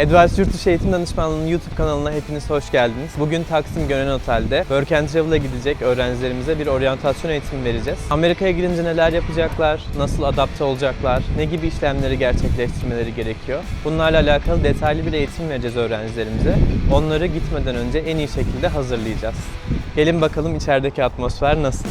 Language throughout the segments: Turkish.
Advice Yurtdışı Eğitim Danışmanlığı'nın YouTube kanalına hepiniz hoş geldiniz. Bugün Taksim Gönen Otel'de Work and Travel'a gidecek öğrencilerimize bir oryantasyon eğitimi vereceğiz. Amerika'ya gidince neler yapacaklar, nasıl adapte olacaklar, ne gibi işlemleri gerçekleştirmeleri gerekiyor. Bunlarla alakalı detaylı bir eğitim vereceğiz öğrencilerimize. Onları gitmeden önce en iyi şekilde hazırlayacağız. Gelin bakalım içerideki atmosfer nasıl?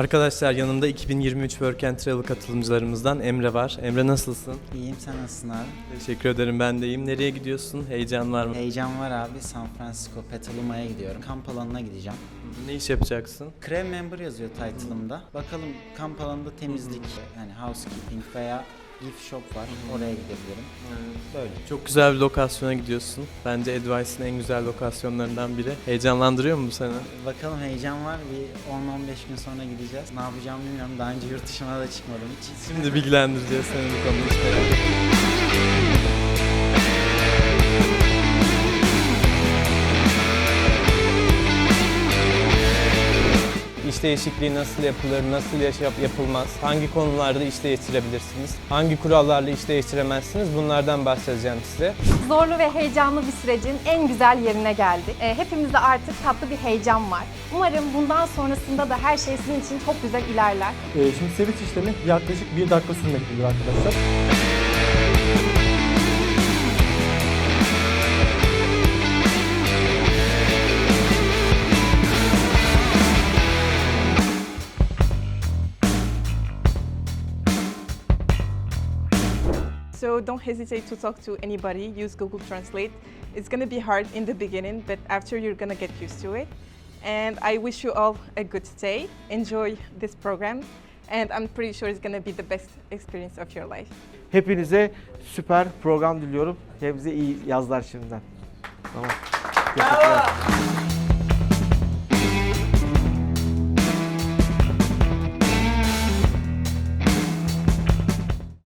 Arkadaşlar yanımda 2023 Work and Travel katılımcılarımızdan Emre var. Emre nasılsın? İyiyim sen nasılsın abi? Teşekkür ederim ben de iyiyim. Nereye gidiyorsun? Heyecan var mı? Heyecan var abi San Francisco Petaluma'ya gidiyorum. Kamp alanına gideceğim. Ne iş yapacaksın? Creme member yazıyor title'ımda. Bakalım kamp alanında temizlik, yani housekeeping veya gift shop var. Oraya gidebilirim. Böyle. Çok güzel bir lokasyona gidiyorsun. Bence Advice'ın en güzel lokasyonlarından biri. Heyecanlandırıyor mu bu seni? Bakalım heyecan var. Bir 10-15 gün sonra gideceğiz. Ne yapacağımı bilmiyorum. Daha önce yurt dışına da çıkmadım hiç. Şimdi bilgilendireceğiz seni bu konuda hiç merak etme. İş değişikliği nasıl yapılır, nasıl yaş- yap- yapılmaz, hangi konularda iş değiştirebilirsiniz, hangi kurallarla iş değiştiremezsiniz bunlardan bahsedeceğim size. Zorlu ve heyecanlı bir sürecin en güzel yerine geldik. E, hepimizde artık tatlı bir heyecan var. Umarım bundan sonrasında da her şey sizin için çok güzel ilerler. Ee, şimdi switch işlemi yaklaşık bir dakika sürmektedir arkadaşlar. So don't hesitate to talk to anybody. Use Google Translate. It's going to be hard in the beginning, but after you're going to get used to it. And I wish you all a good stay. Enjoy this program. And I'm pretty sure it's going to be the best experience of your life. Hepinize süper program diliyorum. Hepinize iyi yazlar şimdiden. Tamam. Teşekkürler.